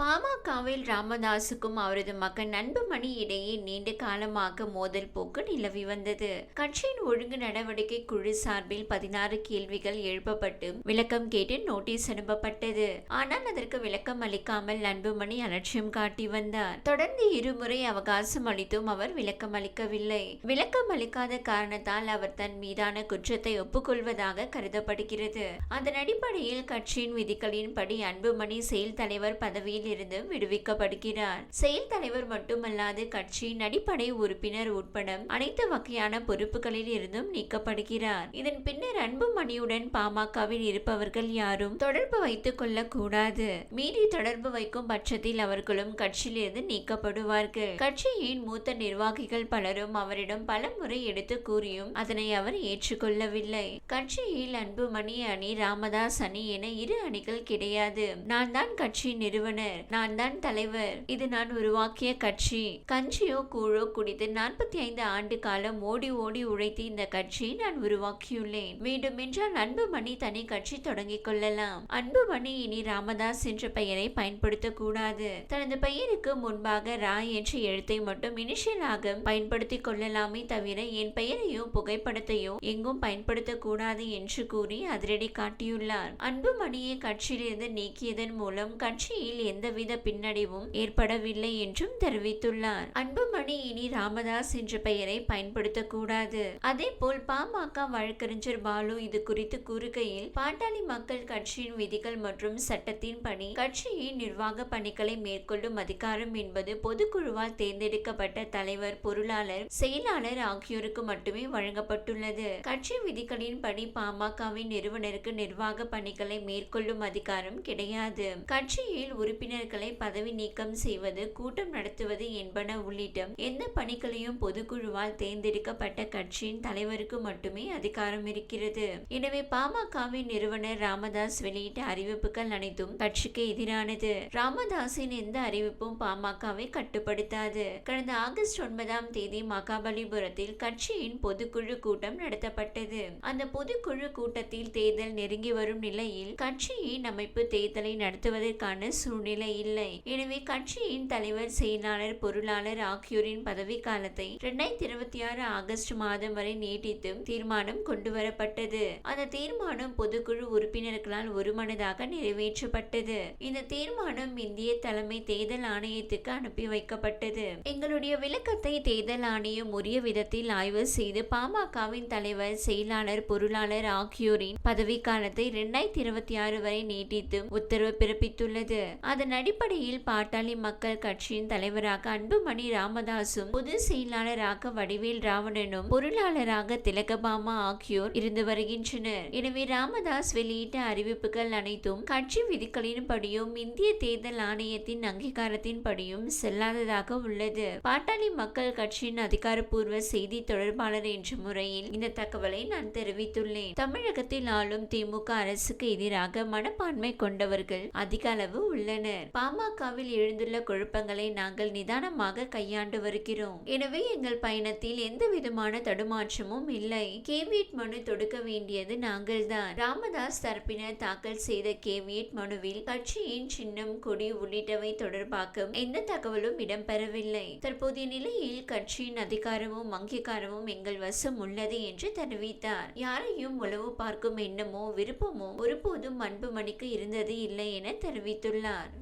பாமகவில் ராமதாசுக்கும் அவரது மகன் அன்புமணி இடையே நீண்ட காலமாக மோதல் போக்கு நிலவி வந்தது. கட்சியின் ஒழுங்கு நடவடிக்கை குழு சார்பில் பதினாறு கேள்விகள் எழுப்பப்பட்டு விளக்கம் கேட்டு நோட்டீஸ் அனுப்பப்பட்டது. ஆனால் அதற்கு விளக்கம் அளிக்காமல் அன்புமணி அலட்சியம் காட்டி வந்தார். தொடர்ந்து இருமுறை அவகாசம் அளித்தும் அவர் விளக்கம் அளிக்கவில்லை. விளக்கம் அளிக்காத காரணத்தால் அவர் தன் மீதான குற்றத்தை ஒப்புக்கொள்வதாக கருதப்படுகிறது. அதன் அடிப்படையில் கட்சியின் விதிகளின்படி அன்புமணி செயல் தலைவர் பதவியில் இருந்து விடுவிக்கப்படுகிறார். செயல் தலைவர் மட்டுமல்லாது கட்சியின் அடிப்படை உறுப்பினர் உட்பட அனைத்து வகையான பொறுப்புகளில் இருந்தும் நீக்கப்படுகிறார். இதன் பின்னர் அன்புமணியுடன் பாமகவில் இருப்பவர்கள் யாரும் தொடர்பு வைத்துக் கொள்ள கூடாது மீறி தொடர்பு வைக்கும் பட்சத்தில் அவர்களும் கட்சியிலிருந்து நீக்கப்படுவார்கள். கட்சியின் மூத்த நிர்வாகிகள் பலரும் அவரிடம் பல முறை எடுத்து கூறியும் அதனை அவர் ஏற்றுக்கொள்ளவில்லை. கட்சியில் அன்புமணி அணி ராமதாஸ் அணி என இரு அணிகள் கிடையாது. நான் தான் கட்சி நிறுவனர். நான் தான் தலைவர். இது நான் உருவாக்கிய கட்சி. கஞ்சியோ கூழோ குடித்து நாற்பத்தி ஐந்து ஆண்டு காலம் ஓடி ஓடி உழைத்து இந்த கட்சியை நான் உருவாக்கியுள்ளேன். வேண்டுமென்றால் அன்புமணி தனி கட்சி தொடங்கிக் கொள்ளலாம். அன்புமணி இனி ராமதாஸ் என்ற பெயரை பயன்படுத்தக் கூடாது. தனது பெயருக்கு முன்பாக ராய் என்ற எழுத்தை மட்டும் இனிஷியலாக பயன்படுத்திக் கொள்ளலாமே தவிர என் பெயரையோ புகைப்படத்தையோ எங்கும் பயன்படுத்தக் கூடாது என்று கூறி அதிரடி காட்டியுள்ளார். அன்புமணியை கட்சியிலிருந்து நீக்கியதன் மூலம் கட்சியில் எந்த எந்தவித பின்னடைவும் ஏற்படவில்லை என்றும் தெரிவித்துள்ளார். அன்புமணி இனி ராமதாஸ் என்ற பெயரை பயன்படுத்தக் கூடாது. அதே போல் பாமக வழக்கறிஞர் பாலு இது குறித்து கூறுகையில் பாட்டாளி மக்கள் கட்சியின் விதிகள் மற்றும் சட்டத்தின்படி கட்சியின் நிர்வாக பணிகளை மேற்கொள்ளும் அதிகாரம் என்பது பொதுக்குழுவால் தேர்ந்தெடுக்கப்பட்ட தலைவர் பொருளாளர் செயலாளர் ஆகியோருக்கு மட்டுமே வழங்கப்பட்டுள்ளது. கட்சி விதிகளின் படி பாமகவின் நிறுவனருக்கு நிர்வாக பணிகளை மேற்கொள்ளும் அதிகாரம் கிடையாது. கட்சியில் உறுப்பினர் உறுப்பினர்களை பதவி நீக்கம் செய்வது கூட்டம் நடத்துவது என்பன உள்ளிட்ட எந்த பணிகளையும் பொதுக்குழுவால் தேர்ந்தெடுக்கப்பட்ட கட்சியின் தலைவருக்கு மட்டுமே அதிகாரம் இருக்கிறது. எனவே பாமகவின் நிறுவனர் ராமதாஸ் வெளியிட்ட அறிவிப்புகள் அனைத்தும் கட்சிக்கு எதிரானது. ராமதாஸின் எந்த அறிவிப்பும் பாமகவை கட்டுப்படுத்தாது. கடந்த ஆகஸ்ட் ஒன்பதாம் தேதி மகாபலிபுரத்தில் கட்சியின் பொதுக்குழு கூட்டம் நடத்தப்பட்டது. அந்த பொதுக்குழு கூட்டத்தில் தேர்தல் நெருங்கி வரும் நிலையில் கட்சியின் அமைப்பு தேர்தலை நடத்துவதற்கான சூழ்நிலை இல்லை. எனவே கட்சியின் தலைவர் செயலாளர் பொருளாளர் ஆகியோரின் பதவிக்காலத்தை இரண்டாயிரத்தி இருபத்தி ஆறு ஆகஸ்ட் மாதம் வரை நீட்டித்து தீர்மானம் கொண்டு வரப்பட்டது அந்த தீர்மானம் பொதுக்குழு உறுப்பினர்களால் ஒருமனதாக நிறைவேற்றப்பட்டது. இந்த தீர்மானம் இந்திய தலைமை தேர்தல் ஆணையத்துக்கு அனுப்பி வைக்கப்பட்டது. எங்களுடைய விளக்கத்தை தேர்தல் ஆணையம் உரிய விதத்தில் ஆய்வு செய்து பாமகவின் தலைவர் செயலாளர் பொருளாளர் ஆகியோரின் பதவிக்காலத்தை இரண்டாயிரத்தி இருபத்தி ஆறு வரை நீட்டித்து உத்தரவு பிறப்பித்துள்ளது. அதன் அடிப்படையில் பாட்டாளி மக்கள் கட்சியின் தலைவராக அன்புமணி ராமதாசும் பொது செயலாளராக வடிவேல் ராவணனும் பொருளாளராக திலகபாமா ஆகியோர் இருந்து வருகின்றனர். எனவே ராமதாஸ் வெளியிட்ட அறிவிப்புகள் அனைத்தும் கட்சி விதிகளின்படியும் இந்திய தேர்தல் ஆணையத்தின் அங்கீகாரத்தின்படியும் செல்லாததாக உள்ளது. பாட்டாளி மக்கள் கட்சியின் அதிகாரப்பூர்வ செய்தி தொடர்பாளர் என்ற முறையில் இந்த தகவலை நான் தெரிவித்துள்ளேன். தமிழகத்தில் ஆளும் திமுக அரசுக்கு எதிராக மனப்பான்மை கொண்டவர்கள் அதிக அளவு உள்ளனர். பாமகவில் எழுந்துள்ள குழப்பங்களை நாங்கள் நிதானமாக கையாண்டு வருகிறோம். எனவே எங்கள் பயணத்தில் எந்த விதமான தடுமாற்றமும் இல்லை. கேவியட் மனு தொடுக்க வேண்டியது நாங்கள்தான். ராமதாஸ் தரப்பினர் தாக்கல் செய்த கேவியட் மனுவில் கட்சியின் சின்னம் கொடி உள்ளிட்டவை தொடர்பாக எந்த தகவலும் இடம்பெறவில்லை. தற்போதைய நிலையில் கட்சியின் அதிகாரமும் அங்கீகாரமும் எங்கள் வசம் உள்ளது என்று தெரிவித்தார். யாரையும் உளவு பார்க்கும் எண்ணமோ விருப்பமோ ஒருபோதும் அன்புமணிக்கு இருந்தது இல்லை என தெரிவித்துள்ளார்.